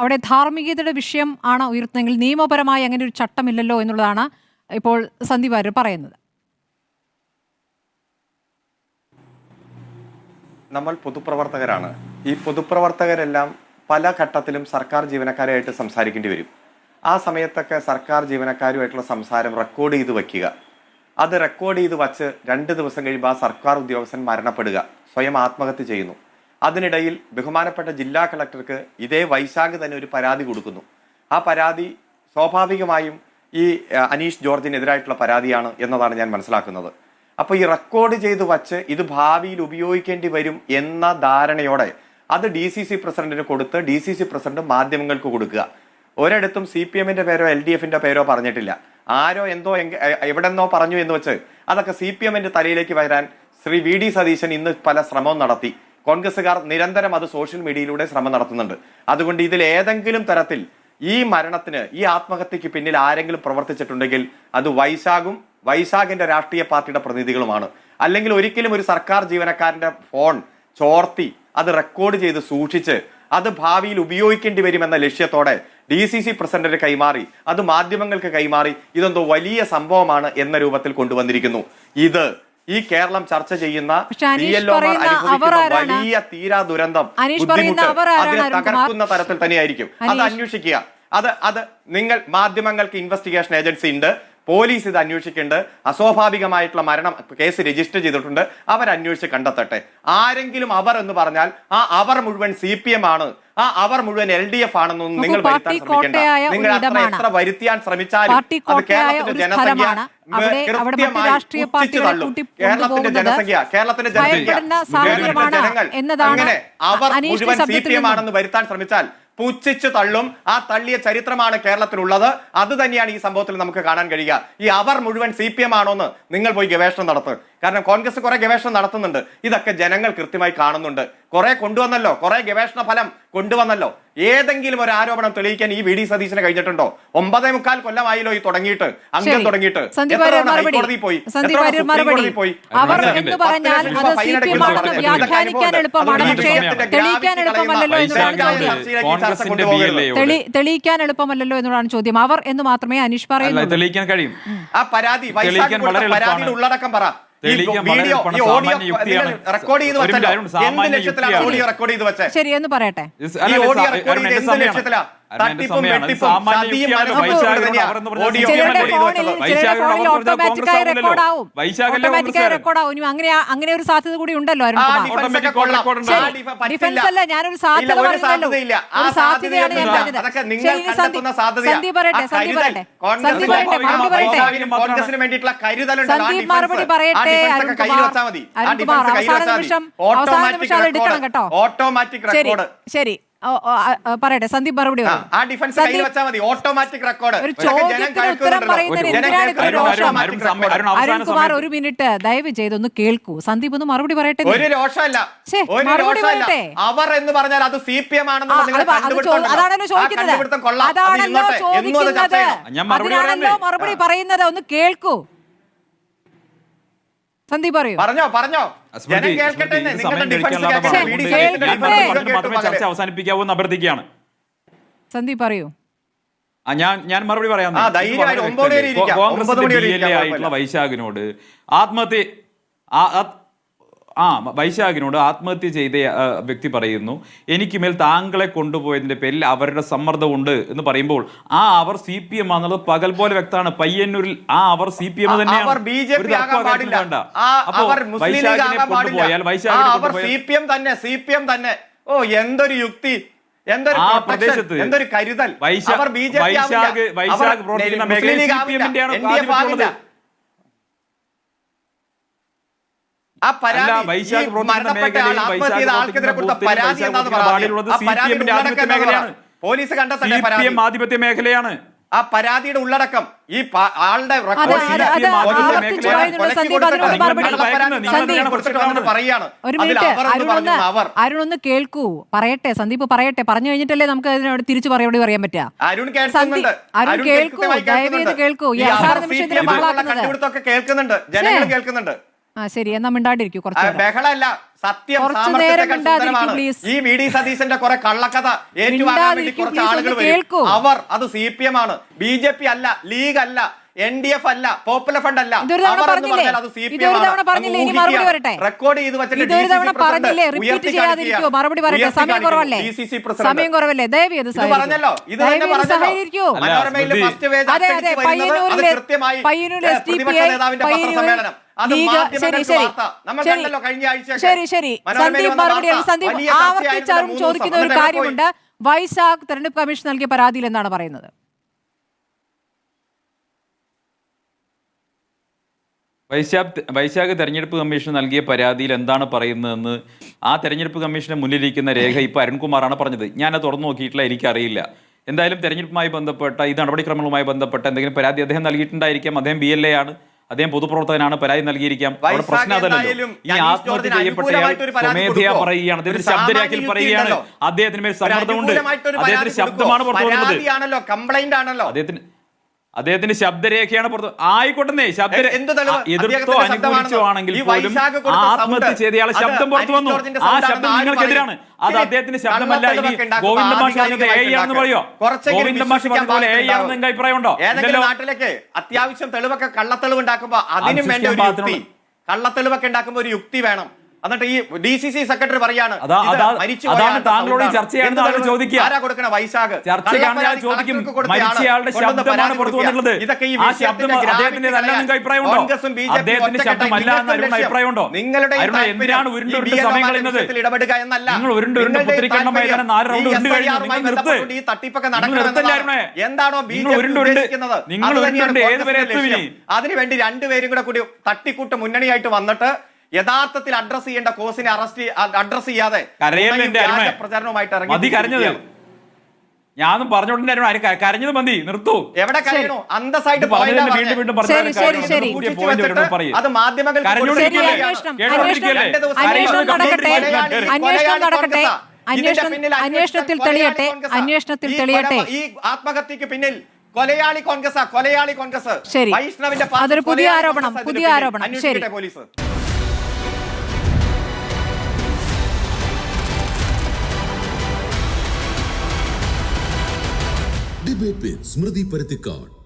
അവിടെ ധാർമ്മികതയുടെ വിഷയം ആണ് ഉയർത്തുന്നതെങ്കിൽ നിയമപരമായി അങ്ങനെ ഒരു ചട്ടമില്ലല്ലോ എന്നുള്ളതാണ് ഇപ്പോൾ സന്ദീപ് വാര്യർ പറയുന്നത്. നമ്മൾ പൊതുപ്രവർത്തകരാണ്. ഈ പൊതുപ്രവർത്തകരെല്ലാം പല ഘട്ടത്തിലും സർക്കാർ ജീവനക്കാരായിട്ട് സംസാരിക്കേണ്ടി വരും. ആ സമയത്തൊക്കെ സർക്കാർ ജീവനക്കാരുമായിട്ടുള്ള സംസാരം റെക്കോർഡ് ചെയ്ത് വയ്ക്കുക അത് റെക്കോർഡ് ചെയ്ത് വച്ച് രണ്ട് ദിവസം കഴിയുമ്പോൾ ആ സർക്കാർ ഉദ്യോഗസ്ഥൻ മരണപ്പെടുക. സ്വയം ആത്മഹത്യ ചെയ്യുന്നു. അതിനിടയിൽ ബഹുമാനപ്പെട്ട ജില്ലാ കളക്ടർക്ക് ഇതേ വൈശാഖ് തന്നെ ഒരു പരാതി കൊടുക്കുന്നു. ആ പരാതി സ്വാഭാവികമായും ഈ അനീഷ് ജോർജിനെതിരായിട്ടുള്ള പരാതിയാണ് എന്നതാണ് ഞാൻ മനസ്സിലാക്കുന്നത്. അപ്പോൾ ഈ റെക്കോർഡ് ചെയ്ത് വച്ച് ഇത് ഭാവിയിൽ ഉപയോഗിക്കേണ്ടി വരും എന്ന ധാരണയോടെ അത് ഡി സി സി പ്രസിഡന്റിന് കൊടുത്ത് ഡി സി സി പ്രസിഡന്റ് മാധ്യമങ്ങൾക്ക് കൊടുക്കുക. ഒരിടത്തും സി പി എമ്മിന്റെ പേരോ എൽ ഡി എഫിന്റെ പേരോ പറഞ്ഞിട്ടില്ല. ആരോ എന്തോ എവിടെന്നോ പറഞ്ഞു എന്ന് വെച്ച് അതൊക്കെ സി പി എമ്മിന്റെ തലയിലേക്ക് വരാൻ ശ്രീ വി ഡി സതീശൻ ഇന്ന് പല ശ്രമവും നടത്തി. കോൺഗ്രസുകാർ നിരന്തരം അത് സോഷ്യൽ മീഡിയയിലൂടെ ശ്രമം നടത്തുന്നുണ്ട്. അതുകൊണ്ട് ഇതിൽ ഏതെങ്കിലും തരത്തിൽ ഈ മരണത്തിന് ഈ ആത്മഹത്യക്ക് പിന്നിൽ ആരെങ്കിലും പ്രവർത്തിച്ചിട്ടുണ്ടെങ്കിൽ അത് വൈശാഖും വൈശാഖിന്റെ രാഷ്ട്രീയ പാർട്ടിയുടെ പ്രതിനിധികളുമാണ്. അല്ലെങ്കിൽ ഒരിക്കലും ഒരു സർക്കാർ ജീവനക്കാരന്റെ ഫോൺ ചോർത്തി അത് റെക്കോർഡ് ചെയ്ത് സൂക്ഷിച്ച് അത് ഭാവിയിൽ ഉപയോഗിക്കേണ്ടി വരുമെന്ന ലക്ഷ്യത്തോടെ ഡി സി സി പ്രസിഡന്റിന് കൈമാറി അത് മാധ്യമങ്ങൾക്ക് കൈമാറി ഇതെന്തോ വലിയ സംഭവമാണ് എന്ന രൂപത്തിൽ കൊണ്ടുവന്നിരിക്കുന്നു. ഇത് ഈ കേരളം ചർച്ച ചെയ്യുന്ന? വലിയ തീരാ ദുരന്തം ബുദ്ധിമുട്ട് അതിനെ തകർക്കുന്ന തരത്തിൽ തന്നെയായിരിക്കും. അത് അന്വേഷിക്കുക. അത് അത് നിങ്ങൾ മാധ്യമങ്ങൾക്ക് ഇൻവെസ്റ്റിഗേഷൻ ഏജൻസി ഉണ്ട്. പോലീസ് ഇത് അന്വേഷിക്കുന്നുണ്ട്. അസ്വാഭാവികമായിട്ടുള്ള മരണം കേസ് രജിസ്റ്റർ ചെയ്തിട്ടുണ്ട്. അവർ അന്വേഷിച്ച് കണ്ടെത്തട്ടെ. ആരെങ്കിലും അവർ എന്ന് പറഞ്ഞാൽ ആ അവർ മുഴുവൻ സി പി എം ആണ്. ആ അവർ മുഴുവൻ എൽ ഡി എഫ് ആണെന്നൊന്നും നിങ്ങൾ വരുത്താൻ ശ്രമിക്കേണ്ട. നിങ്ങൾ അത്ര എത്ര വരുത്തിയാൻ ശ്രമിച്ചാലും അത് കേരളത്തിന്റെ ജനസംഖ്യ രാഷ്ട്രീയ പാർട്ടികളെ കേരളത്തിന്റെ ജനസംഖ്യ കേരളത്തിന്റെ ജനസംഖ്യ. ജനങ്ങൾ. അങ്ങനെ അവർ മുഴുവൻ സി പി എം ആണെന്ന് വരുത്താൻ ശ്രമിച്ചാൽ പുച്ഛിച്ചു തള്ളും. ആ തള്ളിയ ചരിത്രമാണ് കേരളത്തിലുള്ളത്. അത് തന്നെയാണ് ഈ സംഭവത്തിൽ നമുക്ക് കാണാൻ കഴിയുക. ഈ അവർ മുഴുവൻ സി പി എം ആണോന്ന് നിങ്ങൾ പോയി ഗവേഷണം നടത്തുക കാരണം കോൺഗ്രസ് കുറെ ഗവേഷണം നടത്തുന്നുണ്ട്. ഇതൊക്കെ ജനങ്ങൾ കൃത്യമായി കാണുന്നുണ്ട്. കുറെ കൊണ്ടുവന്നല്ലോ. കുറെ ഗവേഷണ ഫലം കൊണ്ടുവന്നല്ലോ. ഏതെങ്കിലും ഒരു ആരോപണം തെളിയിക്കാൻ ഈ വി ഡി സതീശന് കഴിഞ്ഞിട്ടുണ്ടോ? ഒമ്പതേ മുക്കാൽ കൊല്ലമായല്ലോ ഈ തുടങ്ങിയിട്ട്. അംഗം. തുടങ്ങിയിട്ട്. പോയി? പോയി? അവർ? എന്ന് പറഞ്ഞാൽ അത് ആണെന്ന് വ്യാഖ്യാനിക്കാൻ എളുപ്പമാണ്. പക്ഷേ തെളിയിക്കാൻ എളുപ്പമല്ലല്ലോ എന്നുള്ളതാണ് തെളിയിക്കാൻ എളുപ്പമല്ലല്ലോ എന്നതാണ് ചോദ്യം. അവർ എന്ന് മാത്രമേ അനീഷ് പറയുന്നു തെളിയിക്കാൻ കഴിയും. ആ പരാതി പരാതിയുടെ ഉള്ളടക്കം പറ. ഈ വീഡിയോ ഓഡിയോ യുക്തിയാണ്. റെക്കോർഡ് ചെയ്ത് വെച്ചല്ലോ എന്ത് ലക്ഷ്യത്തിലാണ് യുക്തിയാണ്. ഓഡിയോ റെക്കോർഡ് ചെയ്ത് വെച്ചേ ശരി എന്ന് പറയട്ടെ ഈ ഓഡിയോ റെക്കോർഡ് ചെയ്ത് എന്ത് സമയമാണ്. തട്ടിപ്പും. വെട്ടിപ്പും ഓഡിയോ അങ്ങനെ അങ്ങനെ ഒരു സാധ്യത കൂടി ഉണ്ടല്ലോ ഡിഫൻസ് അല്ല, ഞാനൊരു സാധ്യത സാധ്യതയാണ് ഞാൻ പറഞ്ഞത്. സന്ദീപ്- പറയട്ടെ, സന്ദീപ്. സന്ദീപ് സന്ദീപ്. മറുപടി അരുൺകുമാർ അവസാന നിമിഷം അവസാന ഓട്ടോമാറ്റിക് നിമിഷം അത് എടുക്കണം കേട്ടോ. ഓട്ടോമാറ്റിക് ശരി. റെക്കോർഡ് ശരി പറയട്ടെ. സന്ദീപ് മറുപടി ആ, ആ ഡിഫൻസ് കയ്യിൽ വെച്ചാൽ മതി. ഓട്ടോമാറ്റിക് റെക്കോർഡ് ഒരു ചോദ്യത്തിന് ഉത്തരം. പറയുന്നതിന് എന്തിനാണ് ഇത്ര രോഷം? അരുൺകുമാർ ഒരു മിനിറ്റ്. ദയവ് ചെയ്തൊന്ന് കേൾക്കൂ. സന്ദീപ് ഒന്ന് മറുപടി പറയട്ടെ ഒരു രോഷമല്ല. മറുപടി പറയട്ടെ. അവർ എന്ന് പറഞ്ഞാൽ അത് സി പി എം ആണെന്ന് അതാണല്ലോ ചോദിക്കുന്നത്. ചോദിക്കുന്നത്. അതിനാണല്ലോ മറുപടി പറയുന്നത്. ഒന്ന് കേൾക്കൂ. സന്ദീപ് പറയൂ. പറഞ്ഞോ പറഞ്ഞോ. ജനം കേൾക്കട്ടെ സമയം കഴിക്കാനുള്ള ചർച്ച. അവസാനിപ്പിക്കാവൂ എന്ന് അഭ്യർത്ഥിക്കുകയാണ്. സന്ദീപ് പറയൂ. ആ, ഞാൻ ഞാൻ മറുപടി പറയാം ആ, ധൈര്യമായിട്ട് ഒമ്പത് വരെ ഇരിക്കാം. ഒമ്പത് മണി വരെ കോൺഗ്രസിന്റെ ആയിട്ടുള്ള വൈശാഖിനോട് ആത്മഹത്യ ആ- വൈശാഖിനോട് ആത്മഹത്യ ചെയ്ത വ്യക്തി പറയുന്നു എനിക്ക് മേൽ താങ്കളെ കൊണ്ടുപോയതിന്റെ പേരിൽ അവരുടെ സമ്മർദ്ദമുണ്ട് എന്ന് പറയുമ്പോൾ ആ അവർ സി പി എം ആണെന്നുള്ളത് പകൽ പോലെ വ്യക്തമാണ്. പയ്യന്നൂരിൽ ആ അവർ സി പി എം തന്നെയാണ്. അപ്പോ വൈശാഖിനെ കൊണ്ടുപോയാൽ തന്നെ സി പി എം തന്നെ. ഓ എന്തൊരു യുക്തി എന്തൊരു പ്രദേശത്ത് എന്തൊരു കരുതൽ. വൈശാ- അവർ B J P Vaishakh Vaishakh പ്രവർത്തിക്കുന്ന മേഖലയിൽ സി പി എമ്മിന്റെ ആണ് ആ പരാതി വൈശാഖ് ഈ പ്രവർത്തിക്കുന്ന മരണപ്പെട്ട ആൾ ആത്മഹത്യ ചെയ്ത ആൾക്കെതിരെ കൊടുത്ത പരാതി ആ പരാതിയുടെ ഉള്ളടക്കം മേഖലയാണ്. പോലീസ് സി കണ്ടെത്തട്ടെ പരാതി. എം ആധിപത്യ മേഖലയാണ്. ആ പരാതിയുടെ ഉള്ളടക്കം ഈ ആളുടെ അരുണൊന്ന് കേൾക്കൂ. പറയട്ടെ സന്ദീപ് പറയട്ടെ. പറഞ്ഞു കഴിഞ്ഞിട്ടല്ലേ നമുക്ക് അതിനോട് തിരിച്ചു മറുപടി പറയാൻ പറ്റുക. അരുൺ കേൾക്കുന്നുണ്ട്. അരുൺ അരുൺ കേൾക്കൂ. കൃത്യമായി ദയവ് ചെയ്ത് കേൾക്കൂ. ഈ ഈ അവസാന അവർ നിമിഷത്തിൽ CPM ഉള്ള കേൾക്കുന്നുണ്ട്. ജനങ്ങൾ കേൾക്കുന്നുണ്ട്. ആ ശരി. എന്നാ മിണ്ടാണ്ടിരിക്കൂ കുറച്ച് നേരം. ബഹളമല്ല. സത്യം. ഈ വി ഡി സതീശന്റെ കുറെ കള്ളക്കഥ ഏറ്റുവാങ്ങാൻ വേണ്ടി കുറച്ച് ആളുകൾ വരും. കേൾക്കൂ. അവർ അത് സി പി എം ആണ്. ബി ജെ പി അല്ല ലീഗ് അല്ല എൻ ഡി എഫ് അല്ല പോപ്പുലർ ഫണ്ട് അല്ല. അവർ എന്ന് പറഞ്ഞാൽ അത് സി പി ഇതൊരു എം ഇനി മറുപടി വരട്ടെ. റെക്കോർഡ് ചെയ്ത് പറഞ്ഞില്ലേ? ഇത് പയ്യന്നൂരിലെ പയ്യന്നൂരിലെ ഏ, ശരി ശരി. ശരി. സന്ദീപ് സന്ദീപ് ആവർത്തിച്ചാലും ചോദിക്കുന്ന ഒരു കാര്യമുണ്ട്. വൈശാഖ് തെരഞ്ഞെടുപ്പ് കമ്മീഷൻ നൽകിയ പരാതിയിൽ എന്താണ് പറയുന്നത്? വൈശാഖ് വൈശാഖ് തെരഞ്ഞെടുപ്പ് കമ്മീഷൻ നൽകിയ പരാതിയിൽ എന്താണ് പറയുന്നതെന്ന് ആ തെരഞ്ഞെടുപ്പ് കമ്മീഷന് മുന്നിലിരിക്കുന്ന രേഖ ഇപ്പോൾ അരുൺകുമാറാണ് പറഞ്ഞത്. ഞാൻ അത് തുറന്നു നോക്കിയിട്ടില്ല എനിക്കറിയില്ല. എന്തായാലും തെരഞ്ഞെടുപ്പുമായി ബന്ധപ്പെട്ട ഈ നടപടിക്രമങ്ങളുമായി ബന്ധപ്പെട്ട എന്തെങ്കിലും പരാതി അദ്ദേഹം നൽകിയിട്ടുണ്ടായിരിക്കാം. അദ്ദേഹം ബി എൽ എ ആണ്. അദ്ദേഹം പൊതുപ്രവർത്തകനാണ് പരാതി നൽകിയിരിക്കാം. അവിടെ പ്രശ്നം അതല്ലല്ലോ. എന്തായാലും ഈ അനീഷ് ആത്മഹത്യ ജോർജിന് ചെയ്യപ്പെട്ടയാൾ സ്വമേധയാ പറയുകയാണ്. അദ്ദേഹത്തിന് പറയുകയാണ്. അദ്ദേഹത്തിന് മേൽ സമ്മർദ്ദമുണ്ട് അദ്ദേഹത്തിന് ശബ്ദമാണ്? പുറത്തു വരുന്നത് കംപ്ലൈന്റ് ആണല്ലോ. അദ്ദേഹത്തിന് അദ്ദേഹത്തിന്റെ ശബ്ദരേഖയാണ് പുറത്ത് ആയിക്കോട്ടെ ശബ്ദ? എതിർത്തോ അനുകൂലിച്ചോ ആണെങ്കിൽ പോലും ആത്മഹത്യ ചെയ്തയാളെ ശബ്ദം പുറത്തു വന്നു. ആ ശബ്ദം നിങ്ങൾക്കെതിരാണ്. അത്. അദ്ദേഹത്തിന്റെ ശബ്ദമല്ല ഇനി ഗോവിന്ദ മാഷ് പറഞ്ഞത് എ ആണെന്ന് പറയോ? ഗോവിന്ദ മാഷ് പറഞ്ഞ പോലെ എ. ആണെന്ന് നിങ്ങൾക്ക് അഭിപ്രായമുണ്ടോ? നാട്ടിലേക്ക് അത്യാവശ്യം തെളിവൊക്കെ കള്ളത്തെളിവ് ഉണ്ടാക്കുമ്പോ അതിനും വേണ്ട ഒരു കള്ളത്തെളിവൊക്കെ ഉണ്ടാക്കുമ്പോ ഒരു യുക്തി വേണം. എന്നിട്ട് ഈ ഡി സി സി സെക്രട്ടറി പറയാണ് അതാണ് താങ്കളോട് ചർച്ച താങ്കൾ ചോദിക്കുക. ആരാ കൊടുക്കണ വൈശാഖ്? മരിച്ചയാളുടെ ശബ്ദമാണ് പുറത്തു വന്നിട്ടുള്ളത് ഇതൊക്കെ ഈ ശബ്ദം അദ്ദേഹത്തിന്റെ നിങ്ങൾക്ക് അദ്ദേഹത്തിന്റെ ശബ്ദം അല്ല എന്ന് അരുണ നിങ്ങളുടെ ഈ അരുണ താല്പര്യം എന്തിനാണ് ഈ ഉരുണ്ട് ഉരുണ്ട് സമയം കളയുന്നത്? ഇടപെടുക എന്നല്ല. നിങ്ങൾ ഉരുണ്ട് ഉരുണ്ട് മൈതാനം നാല് റൗണ്ട് ഈ ഉരുണ്ട് കഴിഞ്ഞു നിങ്ങൾ നിർത്ത്. ഈ തട്ടിപ്പൊക്കെ? എന്താണോ നിങ്ങൾ ഉരുണ്ട് ഉരുണ്ട് നിങ്ങൾ അത് ഉരുണ്ട് ഏത് വരെ എത്തും. അതിനുവേണ്ടി രണ്ടുപേരും കൂടെ കൂടി തട്ടിക്കൂട്ട് മുന്നണിയായിട്ട് വന്നിട്ട് യഥാർത്ഥത്തിൽ അഡ്രസ് ചെയ്യേണ്ട കോസിനെ അറസ്റ്റ് അഡ്രസ് ചെയ്യാതെ പ്രചാരണവുമായിട്ട് ഇറങ്ങി ആര് ക- കരഞ്ഞത് മതി നിർത്തൂ. എവിടെ കരയണോ? അന്തസ്സായിട്ട്. അത് മാധ്യമങ്ങൾ അന്വേഷണത്തിൽ തെളിയട്ടെ. അന്വേഷണത്തിൽ തെളിയട്ടെ? ഈ ആത്മഹത്യക്ക് പിന്നിൽ കൊലയാളി കോൺഗ്രസ് കൊലയാളി കോൺഗ്രസ്. ശരി. വൈഷ്ണവിന്റെ അതൊരു പുതിയ ആരോപണം, പുതിയ ആരോപണം. അന്വേഷിക്കട്ടെ ശരി. പോലീസ്. ഡിബേറ്റ് വിത്ത് സ്മൃതി പരുത്തിക്കാട്